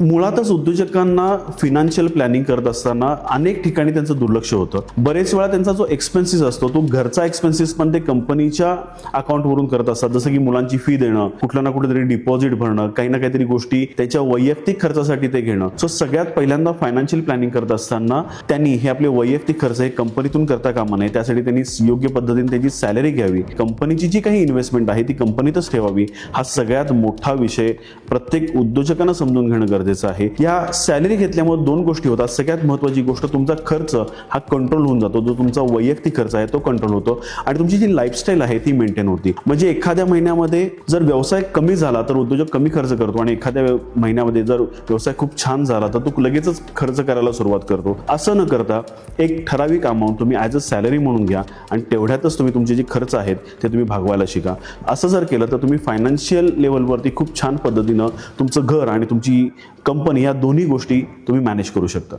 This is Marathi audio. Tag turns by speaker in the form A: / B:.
A: मुळातच उद्योजकांना फिनान्शियल प्लॅनिंग करत असताना अनेक ठिकाणी त्यांचं दुर्लक्ष होतं. बरेच वेळा त्यांचा जो एक्सपेन्सेस असतो तो घरचा एक्सपेन्सेस पण ते कंपनीच्या अकाउंटवरून करत असतात. जसं की मुलांची फी देणं कुठलं ना कुठेतरी डिपॉझिट भरणं काही ना काहीतरी गोष्टी त्याच्या वैयक्तिक खर्चासाठी ते घेणं. सो सगळ्यात पहिल्यांदा फायनान्शियल प्लॅनिंग करत असताना त्यांनी हे आपले वैयक्तिक खर्च हे कंपनीतून करता कामा नये. त्यासाठी त्यांनी योग्य पद्धतीने त्याची सॅलरी घ्यावी. कंपनीची जी काही इन्व्हेस्टमेंट आहे ती कंपनीतच ठेवावी. हा सगळ्यात मोठा विषय प्रत्येक उद्योजकांना समजून घेणं गरजेचं आहे. या सॅलरी घेतल्यामुळे दोन गोष्टी होतात. सगळ्यात महत्वाची गोष्ट तुमचा खर्च हा कंट्रोल होऊन जातो. जो तुमचा वैयक्तिक खर्च आहे तो कंट्रोल होतो. आणि तुमची जी लाईफस्टाईल आहे ती मेंटेन होती. म्हणजे एखाद्या महिन्यामध्ये जर व्यवसाय कमी झाला तर उद्योजक कमी खर्च करतो आणि एखाद्या महिन्यामध्ये जर व्यवसाय खूप छान झाला तर तो लगेचच खर्च करायला सुरुवात करतो. असं न करता एक ठराविक अमाऊंट तुम्ही ॲज अ सॅलरी म्हणून घ्या आणि तेवढ्यातच तुम्ही तुमचे जे खर्च आहेत ते तुम्ही भागवायला शिका. असं जर केलं तर तुम्ही फायनान्शियल लेवलवरती खूप छान पद्धतीनं तुमचं घर आणि तुमची कंपनी या दोन्ही गोष्टी तुम्ही मॅनेज करू शकता.